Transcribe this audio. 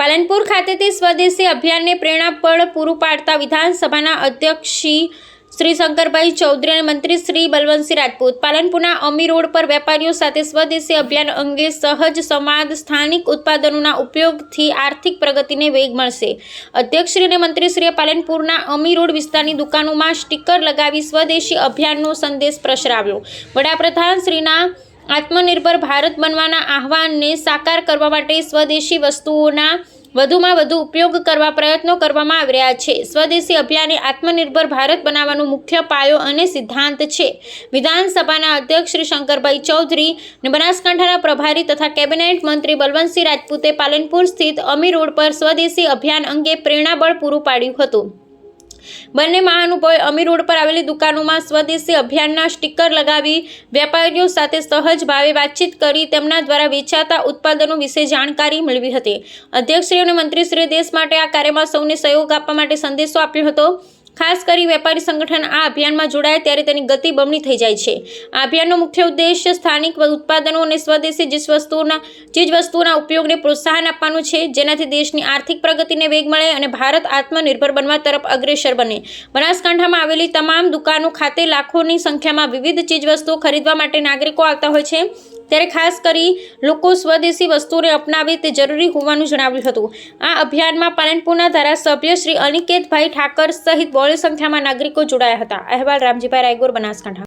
પાલનપુર ખાતેથી સ્વદેશી અભિયાનને પ્રેરણાપળ પૂરું પાડતા વિધાનસભાના અધ્યક્ષ શ્રી શ્રી શંકરભાઈ ચૌધરી અને મંત્રી શ્રી બલવંતસિંહ રાજપૂત. પાલનપુરના અમી રોડ પર વેપારીઓ સાથે સ્વદેશી અભિયાન અંગે સહજ સંવાદ, સ્થાનિક ઉત્પાદનોના ઉપયોગથી આર્થિક પ્રગતિને વેગ મળશે. અધ્યક્ષશ્રી અને મંત્રીશ્રીએ પાલનપુરના અમી રોડ વિસ્તારની દુકાનોમાં સ્ટીકર લગાવી સ્વદેશી અભિયાનનો સંદેશ પ્રસરાવ્યો. વડાપ્રધાન શ્રીના આત્મનિર્ભર ભારત બનવાના આહવાનને સાકાર કરવા માટે સ્વદેશી વસ્તુઓના વધુમાં વધુ ઉપયોગ કરવા પ્રયત્નો કરવામાં આવી રહ્યા છે. સ્વદેશી અભિયાને આત્મનિર્ભર ભારત બનાવવાનો મુખ્ય પાયો અને સિદ્ધાંત છે. વિધાનસભાના અધ્યક્ષ શ્રી શંકરભાઈ ચૌધરી અને બનાસકાંઠાના પ્રભારી તથા કેબિનેટ મંત્રી બલવંતસિંહ રાજપૂતે પાલનપુર સ્થિત અમી રોડ પર સ્વદેશી અભિયાન અંગે પ્રેરણાબળ પૂરું પાડ્યું હતું. બંને મહાનુભાવે અમીર રોડ પર આવેલી દુકાનોમાં સ્વદેશી અભિયાનના સ્ટીકર લગાવી વેપારીઓ સાથે સહજ ભાવે વાતચીત કરી તેમના દ્વારા વેચાતા ઉત્પાદનો વિશે જાણકારી મેળવી હતી. અધ્યક્ષશ્રી અને મંત્રીશ્રીએ દેશ માટે આ કાર્યમાં સૌને સહયોગ આપવા માટે સંદેશો આપ્યો હતો. ખાસ કરી વેપારી સંગઠન આ અભિયાનમાં જોડાય ત્યારે તેની ગતિ બમણી થઈ જાય છે. આ અભિયાનનો મુખ્ય ઉદ્દેશ્ય સ્થાનિક ઉત્પાદનો અને સ્વદેશી ચીજવસ્તુઓના ચીજવસ્તુઓના ઉપયોગને પ્રોત્સાહન આપવાનું છે, જેનાથી દેશની આર્થિક પ્રગતિને વેગ મળે અને ભારત આત્મનિર્ભર બનવા તરફ અગ્રેસર બને. બનાસકાંઠામાં આવેલી તમામ દુકાનો ખાતે લાખોની સંખ્યામાં વિવિધ ચીજવસ્તુઓ ખરીદવા માટે નાગરિકો આવતા હોય છે. ત્યારે ખાસ કરી લોકો સ્વદેશી વસ્તુઓને અપનાવે તે જરૂરી હોવાનું જણાવ્યું હતું. આ અભિયાનમાં પાલનપુરના ધારાસભ્ય શ્રી અનિકેતભાઈ ઠાકર સહિત બહોળી સંખ્યામાં નાગરિકો જોડાયા હતા. અહેવાલ રામજીભાઈ રાયગોર, બનાસકાંઠા.